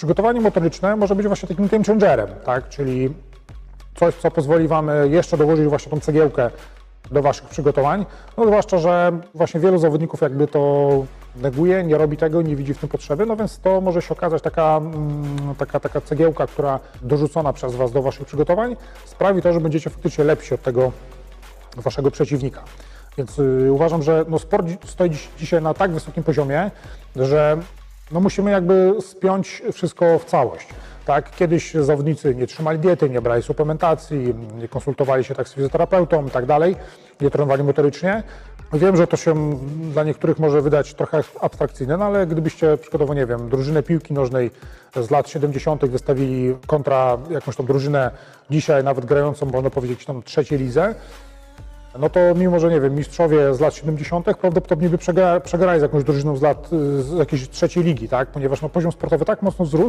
Przygotowanie motoryczne może być właśnie takim game changerem, tak? czyli coś, co pozwoli Wam jeszcze dołożyć właśnie tą cegiełkę do Waszych przygotowań. No zwłaszcza, że właśnie wielu zawodników jakby to neguje, nie robi tego, nie widzi w tym potrzeby, no więc to może się okazać taka, mm, taka, taka cegiełka, która dorzucona przez Was do Waszych przygotowań sprawi to, że będziecie faktycznie lepsi od tego Waszego przeciwnika. Więc y, uważam, że no, sport stoi dziś, dzisiaj na tak wysokim poziomie, że no, musimy jakby spiąć wszystko w całość. Tak? Kiedyś zawodnicy nie trzymali diety, nie brali suplementacji, nie konsultowali się tak z fizjoterapeutą i tak dalej, nie trenowali motorycznie. Wiem, że to się dla niektórych może wydać trochę abstrakcyjne, no ale gdybyście przykładowo, nie wiem, drużynę piłki nożnej z lat 70. wystawili kontra jakąś tą drużynę dzisiaj nawet grającą, można powiedzieć, tam trzeciej lidze, no to mimo, że nie wiem, mistrzowie z lat 70. prawdopodobnie by przegra, przegrali z jakąś drużyną z lat z jakiejś trzeciej ligi, tak? Ponieważ no, poziom sportowy tak mocno wzrósł,